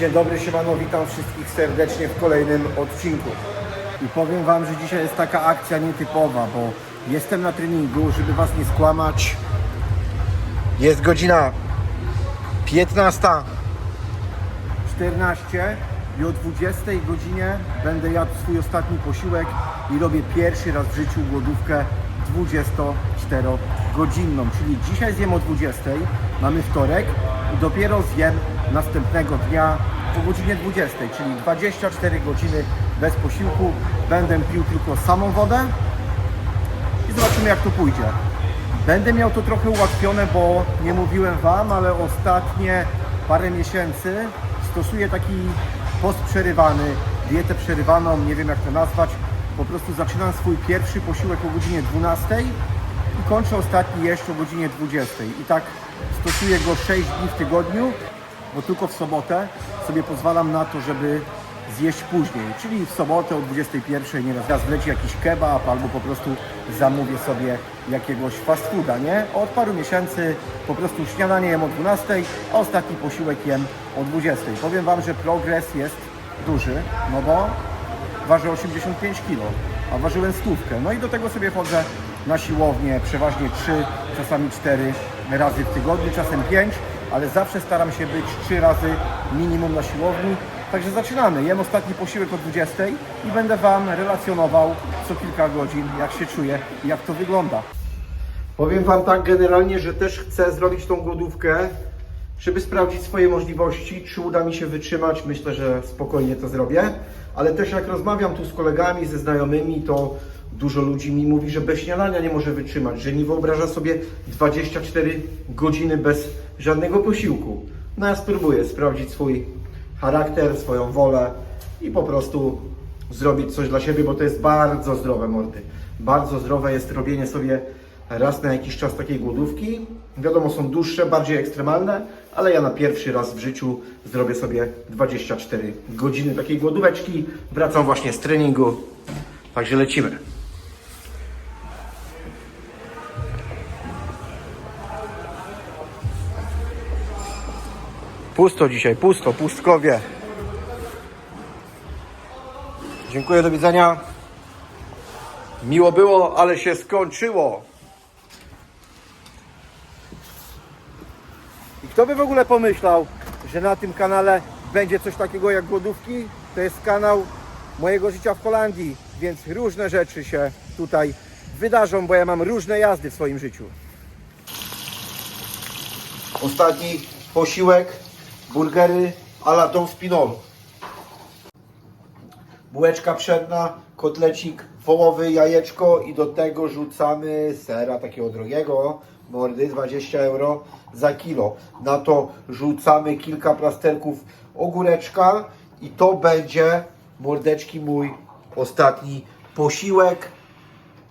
Dzień dobry, siemano, witam wszystkich serdecznie w kolejnym odcinku. I powiem Wam, że dzisiaj jest taka akcja nietypowa, bo jestem na treningu, żeby Was nie skłamać. Jest godzina 15.14 i o 20 godzinie będę jadł swój ostatni posiłek i robię pierwszy raz w życiu głodówkę 24-godzinną, czyli dzisiaj zjem o 20, mamy wtorek i dopiero zjem następnego dnia o godzinie 20, czyli 24 godziny bez posiłku. Będę pił tylko samą wodę i zobaczymy jak to pójdzie. Będę miał to trochę ułatwione, bo nie mówiłem Wam, ale ostatnie parę miesięcy stosuję taki post przerywany, dietę przerywaną, nie wiem jak to nazwać. Po prostu zaczynam swój pierwszy posiłek o godzinie 12 i kończę ostatni jeszcze o godzinie 20. I tak stosuję go 6 dni w tygodniu, bo tylko w sobotę sobie pozwalam na to, żeby zjeść później, czyli w sobotę o 21 nieraz raz wleci jakiś kebab albo po prostu zamówię sobie jakiegoś fast fooda, nie? Od paru miesięcy po prostu śniadanie jem o 12, a ostatni posiłek jem o 20. Powiem Wam, że progres jest duży, no bo ważę 85 kg, a ważyłem stówkę. No i do tego sobie chodzę na siłownię przeważnie 3, czasami 4 razy w tygodniu, czasem 5, ale zawsze staram się być 3 razy minimum na siłowni. Także zaczynamy. Jem ostatni posiłek o 20 i będę Wam relacjonował co kilka godzin, jak się czuję i jak to wygląda. Powiem Wam tak generalnie, że też chcę zrobić tą głodówkę, żeby sprawdzić swoje możliwości, czy uda mi się wytrzymać. Myślę, że spokojnie to zrobię. Ale też jak rozmawiam tu z kolegami, ze znajomymi, to dużo ludzi mi mówi, że bez śniadania nie może wytrzymać, że nie wyobraża sobie 24 godziny bez żadnego posiłku. No ja spróbuję sprawdzić swój charakter, swoją wolę i po prostu zrobić coś dla siebie, bo to jest bardzo zdrowe, mordy. Bardzo zdrowe jest robienie sobie raz na jakiś czas takiej głodówki. Wiadomo, są dłuższe, bardziej ekstremalne, ale ja na pierwszy raz w życiu zrobię sobie 24 godziny takiej głodóweczki. Wracam właśnie z treningu, także lecimy. Pusto dzisiaj, pusto, pustkowie. Dziękuję, do widzenia. Miło było, ale się skończyło. I kto by w ogóle pomyślał, że na tym kanale będzie coś takiego jak głodówki? To jest kanał mojego życia w Holandii, więc różne rzeczy się tutaj wydarzą, bo ja mam różne jazdy w swoim życiu. Ostatni posiłek, burgery a la Dom Spinol. Bułeczka przedna, kotlecik wołowy, jajeczko i do tego rzucamy sera takiego drogiego, mordy 20 euro za kilo. Na to rzucamy kilka plasterków ogóreczka i to będzie, mordeczki, mój ostatni posiłek.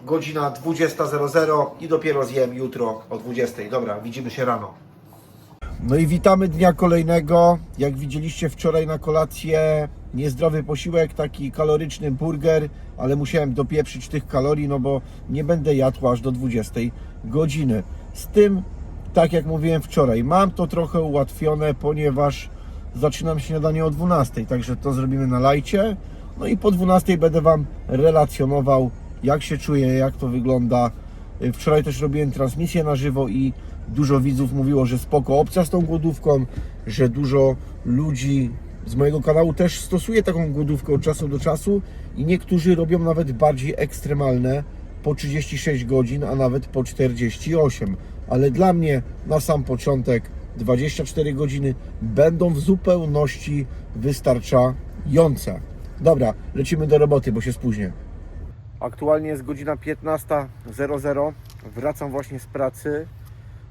Godzina 20.00 i dopiero zjem jutro o 20.00. Dobra, widzimy się rano. No i witamy dnia kolejnego. Jak widzieliście wczoraj na kolację, niezdrowy posiłek, taki kaloryczny burger, ale musiałem dopieprzyć tych kalorii, no bo nie będę jadł aż do 20 godziny. Z tym, tak jak mówiłem wczoraj, mam to trochę ułatwione, ponieważ zaczynam śniadanie o 12, także to zrobimy na lajcie. No i po 12 będę Wam relacjonował, jak się czuję, jak to wygląda. Wczoraj też robiłem transmisję na żywo i dużo widzów mówiło, że spoko opcja z tą głodówką, że dużo ludzi z mojego kanału też stosuje taką głodówkę od czasu do czasu i niektórzy robią nawet bardziej ekstremalne po 36 godzin, a nawet po 48. Ale dla mnie na sam początek 24 godziny będą w zupełności wystarczające. Dobra, lecimy do roboty, bo się spóźnię. Aktualnie jest godzina 15.00. Wracam właśnie z pracy.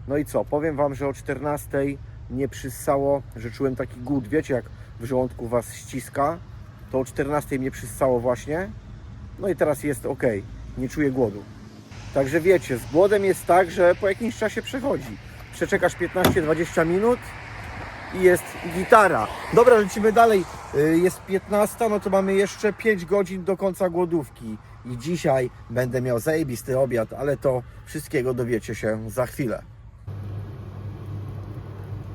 No i co? Powiem Wam, że o 14.00 nie przyssało, że czułem taki głód. Wiecie, jak w żołądku Was ściska? To o 14.00 mnie przyssało właśnie. No i teraz jest ok. Nie czuję głodu. Także wiecie, z głodem jest tak, że po jakimś czasie przechodzi. Przeczekasz 15-20 minut i jest gitara. Dobra, lecimy dalej. Y, Jest 15, no to mamy jeszcze 5 godzin do końca głodówki. I dzisiaj będę miał zajebisty obiad, ale to wszystkiego dowiecie się za chwilę.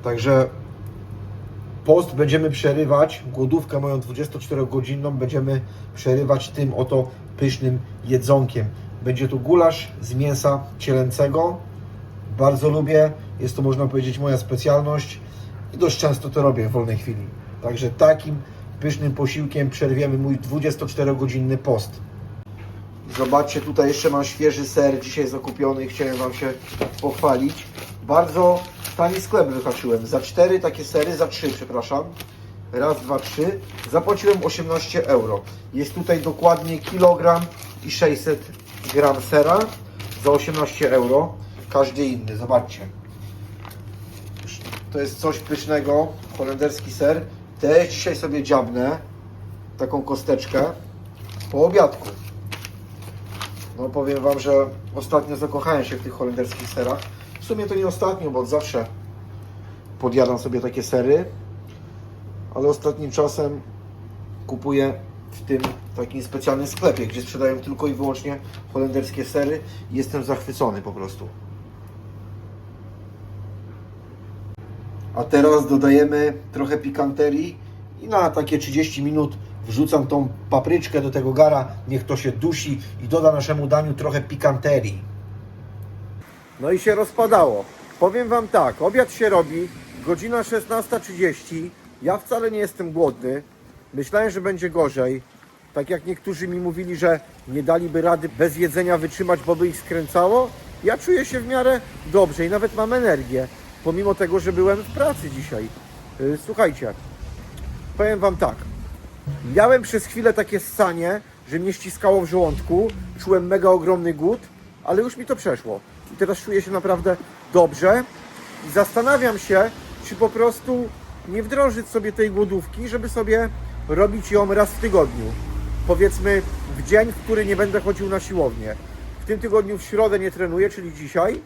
Także Post będziemy przerywać, głodówkę moją 24-godzinną będziemy przerywać tym oto pysznym jedzonkiem. Będzie to gulasz z mięsa cielęcego. Bardzo lubię, jest to można powiedzieć moja specjalność i dość często to robię w wolnej chwili. Także takim pysznym posiłkiem przerwiemy mój 24-godzinny post. Zobaczcie, tutaj jeszcze mam świeży ser dzisiaj zakupiony, chciałem Wam się pochwalić. Bardzo tani sklep wyhaczyłem. Za cztery takie sery, za trzy, przepraszam. Raz, dwa, trzy. Zapłaciłem 18 euro. Jest tutaj dokładnie kilogram i 600 gram sera za 18 euro. Każdy inny, zobaczcie. To jest coś pysznego, holenderski ser. Też dzisiaj sobie dziabnę taką kosteczkę po obiadku. No powiem Wam, że ostatnio zakochałem się w tych holenderskich serach. W sumie to nie ostatnio, bo zawsze podjadam sobie takie sery. Ale ostatnim czasem kupuję w tym takim specjalnym sklepie, gdzie sprzedają tylko i wyłącznie holenderskie sery. i Jestem zachwycony po prostu. A teraz dodajemy trochę pikanterii i na takie 30 minut wrzucam tą papryczkę do tego gara, niech to się dusi i doda naszemu daniu trochę pikanterii. No i się rozpadało. Powiem Wam tak, obiad się robi, godzina 16.30, ja wcale nie jestem głodny, myślałem, że będzie gorzej. Tak jak niektórzy mi mówili, że nie daliby rady bez jedzenia wytrzymać, bo by ich skręcało, ja czuję się w miarę dobrze i nawet mam energię, pomimo tego, że byłem w pracy dzisiaj. Yy, Słuchajcie, powiem Wam tak, Miałem przez chwilę takie ssanie, że mnie ściskało w żołądku, czułem mega ogromny głód, ale już mi to przeszło. I teraz czuję się naprawdę dobrze. I zastanawiam się, czy po prostu nie wdrożyć sobie tej głodówki, żeby sobie robić ją raz w tygodniu. Powiedzmy w dzień, w który nie będę chodził na siłownię. W tym tygodniu w środę nie trenuję, czyli dzisiaj.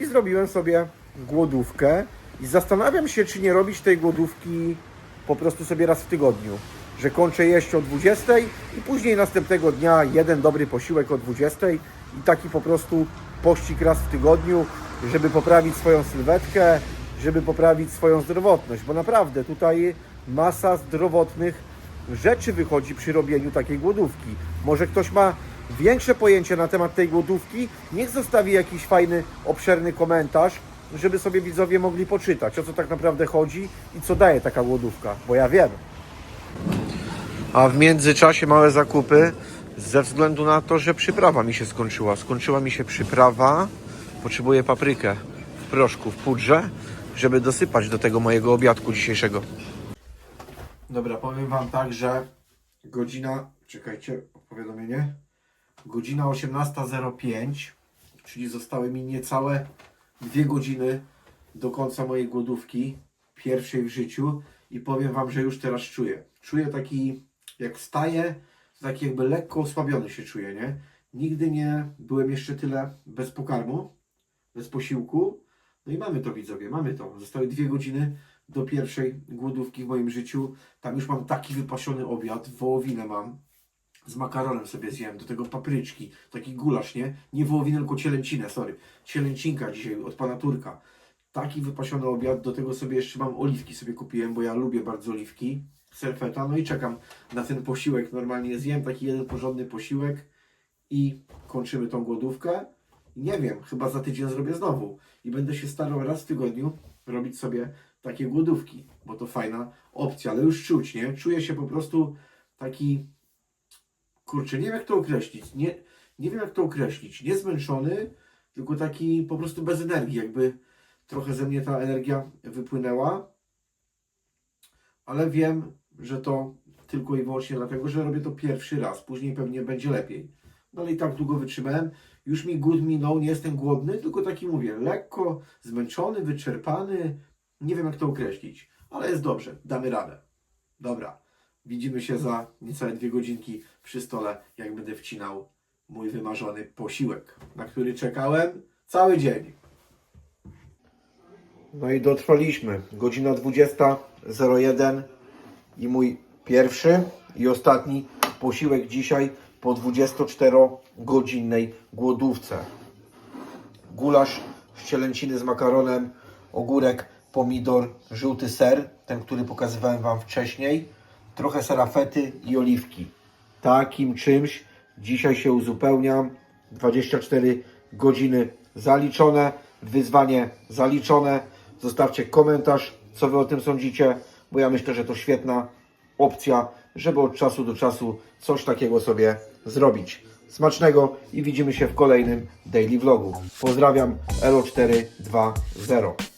I zrobiłem sobie głodówkę. I zastanawiam się, czy nie robić tej głodówki po prostu sobie raz w tygodniu, że kończę jeść o 20 i później następnego dnia jeden dobry posiłek o 20 i taki po prostu pościg raz w tygodniu, żeby poprawić swoją sylwetkę, żeby poprawić swoją zdrowotność, bo naprawdę tutaj masa zdrowotnych rzeczy wychodzi przy robieniu takiej głodówki. Może ktoś ma większe pojęcie na temat tej głodówki, niech zostawi jakiś fajny, obszerny komentarz, żeby sobie widzowie mogli poczytać, o co tak naprawdę chodzi i co daje taka głodówka, bo ja wiem. A w międzyczasie małe zakupy ze względu na to, że przyprawa mi się skończyła. Skończyła mi się przyprawa. Potrzebuję paprykę w proszku, w pudrze, żeby dosypać do tego mojego obiadku dzisiejszego. Dobra, powiem Wam tak, że godzina, czekajcie, powiadomienie, godzina 18.05, czyli zostały mi niecałe dwie godziny do końca mojej głodówki, pierwszej w życiu i powiem Wam, że już teraz czuję. Czuję taki, jak wstaję, taki jakby lekko osłabiony się czuję, nie? Nigdy nie byłem jeszcze tyle bez pokarmu, bez posiłku. No i mamy to widzowie, mamy to. Zostały dwie godziny do pierwszej głodówki w moim życiu. Tam już mam taki wypasiony obiad, wołowinę mam. Z makaronem sobie zjem, do tego papryczki, taki gulasz, nie? Nie wołowinę, tylko cielęcinę, sorry. Cielęcinka dzisiaj od pana Turka. Taki wypasiony obiad, do tego sobie jeszcze mam oliwki sobie kupiłem, bo ja lubię bardzo oliwki. Serfeta, no i czekam na ten posiłek. Normalnie zjem taki jeden porządny posiłek i kończymy tą głodówkę. Nie wiem, chyba za tydzień zrobię znowu. I będę się starał raz w tygodniu robić sobie takie głodówki, bo to fajna opcja, ale już czuć, nie? Czuję się po prostu taki, kurczę, nie wiem jak to określić, nie, nie wiem jak to określić, nie zmęczony, tylko taki po prostu bez energii, jakby trochę ze mnie ta energia wypłynęła, ale wiem, że to tylko i wyłącznie dlatego, że robię to pierwszy raz, później pewnie będzie lepiej. No ale i tak długo wytrzymałem, już mi głód minął, nie jestem głodny, tylko taki mówię, lekko zmęczony, wyczerpany, nie wiem jak to określić, ale jest dobrze, damy radę. Dobra, widzimy się za niecałe dwie godzinki przy stole, jak będę wcinał mój wymarzony posiłek, na który czekałem cały dzień. No i dotrwaliśmy. Godzina 20.01 i mój pierwszy i ostatni posiłek dzisiaj po 24-godzinnej głodówce. Gulasz z cielęciny z makaronem, ogórek, pomidor, żółty ser, ten, który pokazywałem Wam wcześniej, trochę serafety i oliwki. Takim czymś dzisiaj się uzupełniam. 24 godziny zaliczone, wyzwanie zaliczone. Zostawcie komentarz, co Wy o tym sądzicie, bo ja myślę, że to świetna opcja, żeby od czasu do czasu coś takiego sobie zrobić. Smacznego i widzimy się w kolejnym daily vlogu. Pozdrawiam Elo420.